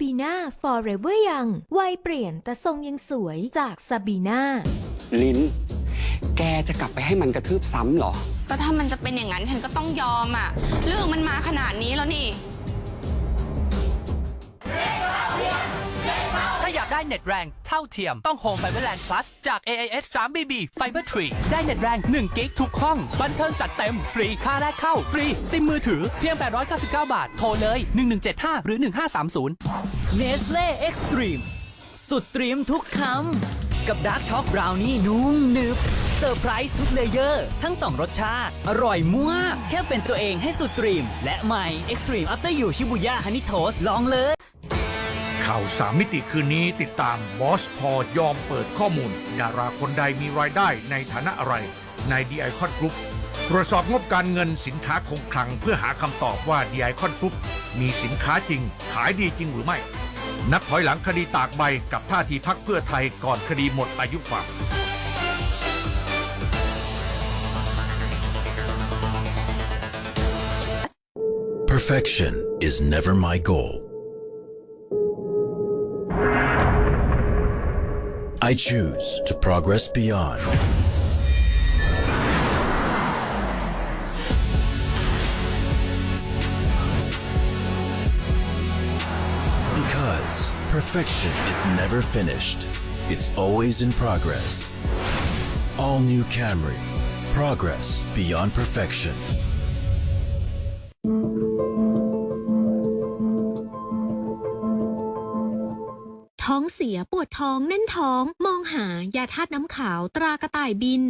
บีนา Forever Young วัยเปลี่ยนแต่ทรงยังสวยจากซาบีนาลิ้น แกจะกลับไปให้มันกระทืบซ้ำเหรอ ก็ถ้ามันจะเป็นอย่างนั้นฉันก็ต้องยอมอะ เรื่องมันมาขนาดนี้แล้วนี่ ได้เน็ตแรงเท่าเทียม ต้อง Home Fiberland Plus จาก AIS 3BB Fiber 3 ได้เน็ตแรง1กิกทุกห้อง บันเทิงจัดเต็ม ฟรีค่าแรกเข้า ฟรี ซิมมือถือเพียง 899 บาท โทรเลย 1175 หรือ 1530เนสเล่เอ็กซ์ตรีมสุดตรีมทุกคำ กับดาร์กช็อกบราวนี่นุ่มหนึบเซอร์ไพรส์ทุกเลเยอร์ ทั้งสองรสชาติ อร่อยมากแค่เป็นตัวเองให้สุดตรีม และใหม่ Extreme After You ชิบุย่าฮันนี่โทสลองเลย ข่าวสามมิติคืนนี้ติดตามบอสพอยอมเปิดข้อมูล ดาราคนใดมีรายได้ในฐานะอะไร ในดีไอคอนกรุ๊ปตรวจสอบงบการเงินสินค้าคงคลังเพื่อหาคำตอบว่าดีไอคอนกรุ๊ปมีสินค้าจริง ขายดีจริงหรือไม่ นับถอยหลังคดีตากใบกับท่าทีพักเพื่อไทยก่อนคดีหมดอายุความ Perfection is never my goal. I choose to progress beyond. Because perfection is never finished, it's always in progress. All new Camry. Progress beyond perfection. ท้องเสียปวดท้องแน่นท้อง มองหายาธาตุน้ำขาวตรากระต่ายบิน